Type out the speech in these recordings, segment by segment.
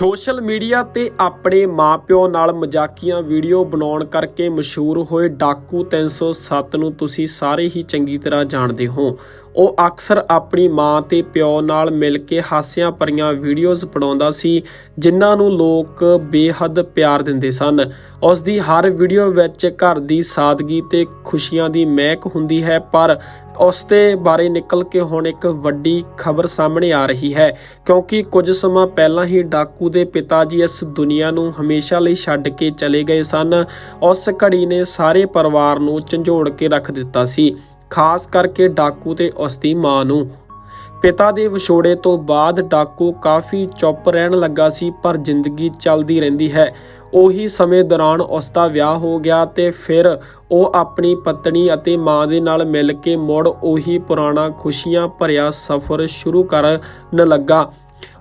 Social media ਤੇ ਆਪਣੇ ਮਾਪਿਓ ਨਾਲ ਮਜ਼ਾਕੀਆਂ ਵੀਡੀਓ ਬਣਾਉਣ ਕਰਕੇ ਮਸ਼ਹੂਰ ਹੋਏ ਡਾਕੂ 307 ਨੂੰ ਤੁਸੀਂ ਸਾਰੇ ਹੀ ਚੰਗੀ ਤਰ੍ਹਾਂ ਜਾਣਦੇ ਹੋ। ਉਹ ਅਕਸਰ ਆਪਣੀ ਮਾਂ ਤੇ ਪਿਓ ਨਾਲ ਮਿਲ ਕੇ ਹਾਸਿਆਂ ਭਰੀਆਂ ਵੀਡੀਓਜ਼ ਬਣਾਉਂਦਾ ਸੀ, ਜਿਨ੍ਹਾਂ ਨੂੰ ਲੋਕ ਬੇਹੱਦ ਪਿਆਰ ਦਿੰਦੇ ਸਨ। ਉਸ ਦੀ ਹਰ ਵੀਡੀਓ ਵਿੱਚ ਘਰ ਦੀ ਸਾਦਗੀ ਤੇ ਖੁਸ਼ੀਆਂ ਦੀ ਮਹਿਕ ਹੁੰਦੀ ਹੈ, ਪਰ ਉਸ ਦੇ ਬਾਰੇ ਨਿਕਲ ਕੇ ਹੁਣ ਇੱਕ ਵੱਡੀ ਖਬਰ ਸਾਹਮਣੇ ਆ ਰਹੀ ਹੈ, ਕਿਉਂਕਿ ਕੁਝ ਸਮਾਂ ਪਹਿਲਾਂ ਹੀ ਡਾਕੂ ਦੇ ਪਿਤਾ ਜੀ ਇਸ ਦੁਨੀਆ ਨੂੰ ਹਮੇਸ਼ਾ ਲਈ ਛੱਡ ਕੇ ਚਲੇ ਗਏ ਸਨ। ਉਸ ਘੜੀ ਨੇ ਸਾਰੇ ਪਰਿਵਾਰ ਨੂੰ ਝੰਜੋੜ ਕੇ ਰੱਖ ਦਿੱਤਾ ਸੀ। ਖਾਸ ਕਰਕੇ ਡਾਕੂ ਤੇ ਉਸ ਦੀ ਮਾਂ ਨੂੰ। ਪਿਤਾ ਦੇ ਵਿਛੋੜੇ ਤੋਂ ਬਾਅਦ ਡਾਕੂ ਕਾਫੀ ਚੁੱਪ ਰਹਿਣ ਲੱਗਾ ਸੀ, ਪਰ ਜ਼ਿੰਦਗੀ ਚੱਲਦੀ ਰਹਿੰਦੀ ਹੈ। ਉਹੀ ਸਮੇਂ ਦੌਰਾਨ ਉਸ ਦਾ ਵਿਆਹ ਹੋ ਗਿਆ ਤੇ ਫਿਰ ਉਹ ਆਪਣੀ ਪਤਨੀ ਅਤੇ ਮਾਂ ਦੇ ਨਾਲ ਮਿਲ ਕੇ ਮੁੜ ਉਹੀ ਪੁਰਾਣਾ ਖੁਸ਼ੀਆਂ ਭਰਿਆ ਸਫ਼ਰ ਸ਼ੁਰੂ ਕਰਨ ਲੱਗਾ।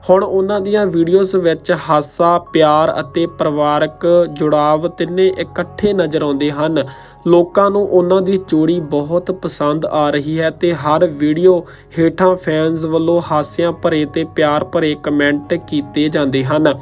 ਹੁਣ ਉਹਨਾਂ ਦੀਆਂ ਵੀਡੀਓਜ਼ ਵਿੱਚ ਹਾਸਾ, ਪਿਆਰ ਅਤੇ ਪਰਿਵਾਰਕ ਜੁੜਾਵ ਤਿੰਨੇ ਇਕੱਠੇ ਨਜ਼ਰ ਆਉਂਦੇ ਹਨ। ਲੋਕਾਂ ਨੂੰ ਉਹਨਾਂ ਦੀ ਜੋੜੀ ਬਹੁਤ ਪਸੰਦ ਆ ਰਹੀ ਹੈ ਤੇ ਹਰ ਵੀਡੀਓ ਹੇਠਾਂ ਫੈਨਸ ਵੱਲੋਂ ਹਾਸਿਆਂ ਭਰੇ ਤੇ ਪਿਆਰ ਭਰੇ ਕਮੈਂਟ ਕੀਤੇ ਜਾਂਦੇ ਹਨ।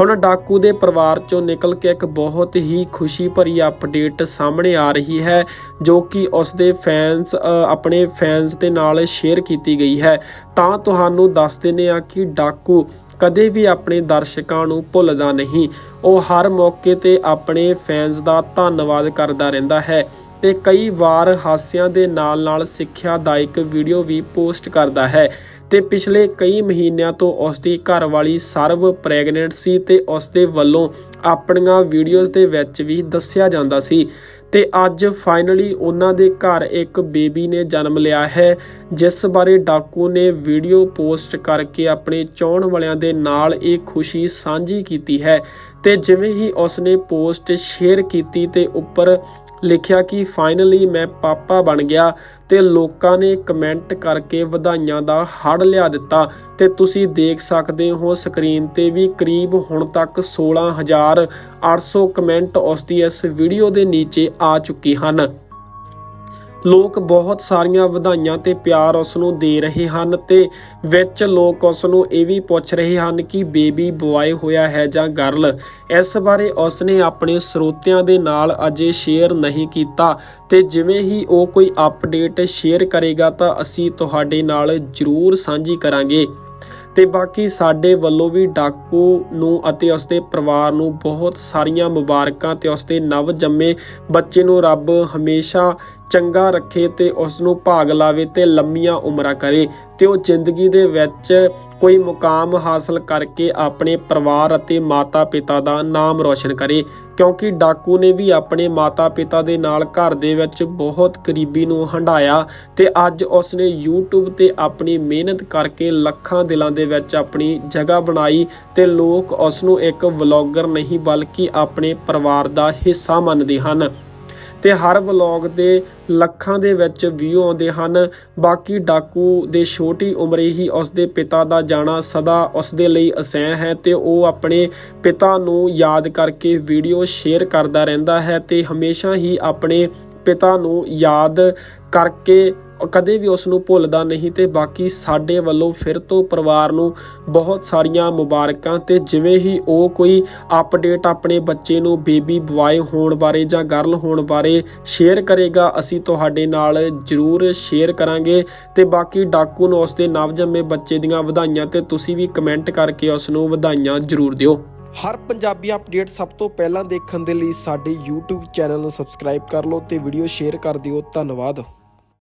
ਹੁਣ ਡਾਕੂ ਦੇ ਪਰਿਵਾਰ ਚੋਂ ਨਿਕਲ ਕੇ ਇੱਕ ਬਹੁਤ ਹੀ ਖੁਸ਼ੀ ਭਰੀ ਅਪਡੇਟ ਸਾਹਮਣੇ ਆ ਰਹੀ ਹੈ, ਜੋ ਕਿ ਉਸ ਦੇ ਫੈਨਸ ਆਪਣੇ ਫੈਨਸ ਦੇ ਨਾਲ ਸ਼ੇਅਰ ਕੀਤੀ ਗਈ ਹੈ। ਤਾਂ ਤੁਹਾਨੂੰ ਦੱਸ ਦਿੰਦੇ ਆ ਕਿ ਡਾਕੂ ਕਦੇ ਵੀ ਆਪਣੇ ਦਰਸ਼ਕਾਂ ਨੂੰ ਭੁੱਲਦਾ ਨਹੀਂ। ਉਹ ਹਰ ਮੌਕੇ ਤੇ ਆਪਣੇ ਫੈਨਸ ਦਾ ਧੰਨਵਾਦ ਕਰਦਾ ਰਹਿੰਦਾ ਹੈ। ਤੇ ਕਈ ਵਾਰ ਹਾਸਿਆਂ ਦੇ ਨਾਲ-ਨਾਲ ਸਿੱਖਿਆ ਸਿੱਖਿਆਦਾਇਕ ਵੀਡੀਓ ਵੀ ਪੋਸਟ ਕਰਦਾ ਹੈ। ਤੇ ਪਿਛਲੇ ਕਈ ਮਹੀਨਿਆਂ ਤੋਂ ਉਸ ਦੀ ਘਰਵਾਲੀ ਸਰਵ ਪ੍ਰੈਗਨੈਂਟ ਸੀ ਤੇ ਉਸ ਦੇ ਵੱਲੋਂ ਆਪਣੀਆਂ ਵੀਡੀਓਜ਼ ਦੇ ਵਿੱਚ ਵੀ ਦੱਸਿਆ ਜਾਂਦਾ ਸੀ। ਤੇ ਅੱਜ ਫਾਈਨਲੀ ਉਹਨਾਂ ਦੇ ਘਰ ਇੱਕ ਬੇਬੀ ਨੇ ਜਨਮ ਲਿਆ ਹੈ, ਜਿਸ ਬਾਰੇ ਡਾਕੂ ਨੇ ਵੀਡੀਓ ਪੋਸਟ ਕਰਕੇ ਆਪਣੇ ਚਾਹਣ ਵਾਲਿਆਂ ਦੇ ਨਾਲ ਇਹ ਖੁਸ਼ੀ ਸਾਂਝੀ ਕੀਤੀ ਹੈ। ਤੇ ਜਿਵੇਂ ਹੀ ਉਸਨੇ ਪੋਸਟ ਸ਼ੇਅਰ ਕੀਤੀ ਤੇ ਉੱਪਰ ਲਿਖਿਆ ਕਿ ਫਾਈਨਲੀ ਮੈਂ ਪਾਪਾ ਬਣ ਗਿਆ ਤੇ ਲੋਕਾਂ ਨੇ ਕਮੈਂਟ ਕਰਕੇ ਵਧਾਈਆਂ ਦਾ ਹੜ ਲਿਆ ਦਿੱਤਾ ਤੇ ਤੁਸੀਂ ਦੇਖ ਸਕਦੇ ਹੋ ਸਕਰੀਨ ਤੇ ਵੀ ਕਰੀਬ ਹੁਣ ਤੱਕ 16800 ਕਮੈਂਟ ਉਸ ਦੀ ਇਸ ਵੀਡੀਓ ਦੇ ਨੀਚੇ ਆ ਚੁੱਕੇ ਹਨ। ਲੋਕ ਬਹੁਤ ਸਾਰੀਆਂ ਵਧਾਈਆਂ ਤੇ ਪਿਆਰ ਉਸ ਨੂੰ ਦੇ ਰਹੇ ਹਨ ਤੇ ਵਿੱਚ ਲੋਕ ਉਸ ਨੂੰ ਇਹ ਵੀ ਪੁੱਛ ਰਹੇ ਹਨ ਕਿ ਬੇਬੀ ਬੁਆਏ ਹੋਇਆ ਹੈ ਜਾਂ ਗਰਲ। ਇਸ ਬਾਰੇ ਉਸ ਨੇ ਆਪਣੇ ਸਰੋਤਿਆਂ ਦੇ ਨਾਲ ਅਜੇ ਸ਼ੇਅਰ ਨਹੀਂ ਕੀਤਾ ਤੇ ਜਿਵੇਂ ਹੀ ਉਹ ਕੋਈ ਅਪਡੇਟ ਸ਼ੇਅਰ ਕਰੇਗਾ ਤਾਂ ਅਸੀਂ ਤੁਹਾਡੇ ਨਾਲ ਜ਼ਰੂਰ ਸਾਂਝੀ ਕਰਾਂਗੇ। ਤੇ ਬਾਕੀ ਸਾਡੇ ਵੱਲੋਂ ਵੀ ਡਾਕੂ ਨੂੰ ਅਤੇ ਉਸਦੇ ਪਰਿਵਾਰ ਨੂੰ ਬਹੁਤ ਸਾਰੀਆਂ ਮੁਬਾਰਕਾਂ ਤੇ ਉਸਦੇ ਨਵ ਜੰਮੇ ਬੱਚੇ ਨੂੰ ਰੱਬ ਹਮੇਸ਼ਾ ਚੰਗਾ ਰੱਖੇ ਤੇ ਉਸ ਨੂੰ ਭਾਗ ਲਾਵੇ ਤੇ ਲੰਮੀਆਂ ਉਮਰਾਂ ਕਰੇ ਤੇ ਉਹ ਜ਼ਿੰਦਗੀ ਦੇ ਵਿੱਚ ਕੋਈ ਮੁਕਾਮ ਹਾਸਲ ਕਰਕੇ ਆਪਣੇ ਪਰਿਵਾਰ ਅਤੇ ਮਾਤਾ-ਪਿਤਾ ਦਾ ਨਾਮ ਰੋਸ਼ਨ ਕਰੇ। ਕਿਉਂਕਿ ਡਾਕੂ ਨੇ ਵੀ ਆਪਣੇ ਮਾਤਾ-ਪਿਤਾ ਦੇ ਨਾਲ ਘਰ ਦੇ ਵਿੱਚ ਬਹੁਤ ਗਰੀਬੀ ਨੂੰ ਹੰਡਾਇਆ ਤੇ ਅੱਜ ਉਸਨੇ YouTube ਤੇ ਆਪਣੀ ਮਿਹਨਤ ਕਰਕੇ ਲੱਖਾਂ ਦਿਲਾਂ ਦੇ ਵਿੱਚ ਆਪਣੀ ਜਗ੍ਹਾ ਬਣਾਈ ਤੇ ਲੋਕ ਉਸ ਨੂੰ ਇੱਕ ਵਲੌਗਰ ਨਹੀਂ ਬਲਕਿ ਆਪਣੇ ਪਰਿਵਾਰ ਦਾ ਹਿੱਸਾ ਮੰਨਦੇ ਹਨ। ਤੇ ਹਰ ਵਲੌਗ ਦੇ ਲੱਖਾਂ ਦੇ ਵਿੱਚ ਵਿਊ ਆਉਂਦੇ ਹਨ। ਬਾਕੀ ਡਾਕੂ ਦੇ ਛੋਟੀ ਉਮਰੇ ਹੀ ਉਸ ਦੇ ਪਿਤਾ ਦਾ ਜਾਣਾ ਸਦਾ ਉਸ ਦੇ ਲਈ ਅਸਹਿ ਹੈ ਤੇ ਉਹ ਆਪਣੇ ਪਿਤਾ ਨੂੰ ਯਾਦ ਕਰਕੇ ਵੀਡੀਓ ਸ਼ੇਅਰ ਕਰਦਾ ਰਹਿੰਦਾ ਹੈ ਤੇ ਹਮੇਸ਼ਾ ਹੀ ਆਪਣੇ ਪਿਤਾ ਨੂੰ ਯਾਦ ਕਰਕੇ ਕਦੇ ਵੀ ਉਸ ਨੂੰ ਭੁੱਲਦਾ ਨਹੀਂ ਤੇ ਬਾਕੀ ਸਾਡੇ ਵੱਲੋਂ ਫਿਰ ਤੋਂ ਪਰਿਵਾਰ ਨੂੰ ਬਹੁਤ ਸਾਰੀਆਂ ਮੁਬਾਰਕਾਂ ਤੇ ਜਿਵੇਂ ਹੀ ਉਹ ਕੋਈ ਅਪਡੇਟ ਆਪਣੇ ਬੱਚੇ ਨੂੰ ਬੇਬੀ ਬੁਆਏ ਹੋਣ ਬਾਰੇ ਜਾਂ ਗਰਲ ਹੋਣ ਬਾਰੇ ਸ਼ੇਅਰ ਕਰੇਗਾ, ਅਸੀਂ ਤੁਹਾਡੇ ਨਾਲ ਜ਼ਰੂਰ ਸ਼ੇਅਰ ਕਰਾਂਗੇ ਤੇ ਬਾਕੀ ਡਾਕੂ ਨੂੰ ਉਸ ਦੇ ਨਵਜੰਮੇ ਬੱਚੇ ਦੀਆਂ ਵਧਾਈਆਂ ਤੇ ਤੁਸੀਂ ਵੀ ਕਮੈਂਟ ਕਰਕੇ ਉਸ ਨੂੰ ਵਧਾਈਆਂ ਜ਼ਰੂਰ ਦਿਓ। ਹਰ ਪੰਜਾਬੀ ਅਪਡੇਟ ਸਭ ਤੋਂ ਪਹਿਲਾਂ ਦੇਖਣ ਦੇ ਲਈ ਸਾਡੇ YouTube ਚੈਨਲ ਨੂੰ ਸਬਸਕ੍ਰਾਈਬ ਕਰ ਲਓ ਤੇ ਵੀਡੀਓ ਸ਼ੇਅਰ ਕਰ ਦਿਓ। ਧੰਨਵਾਦ।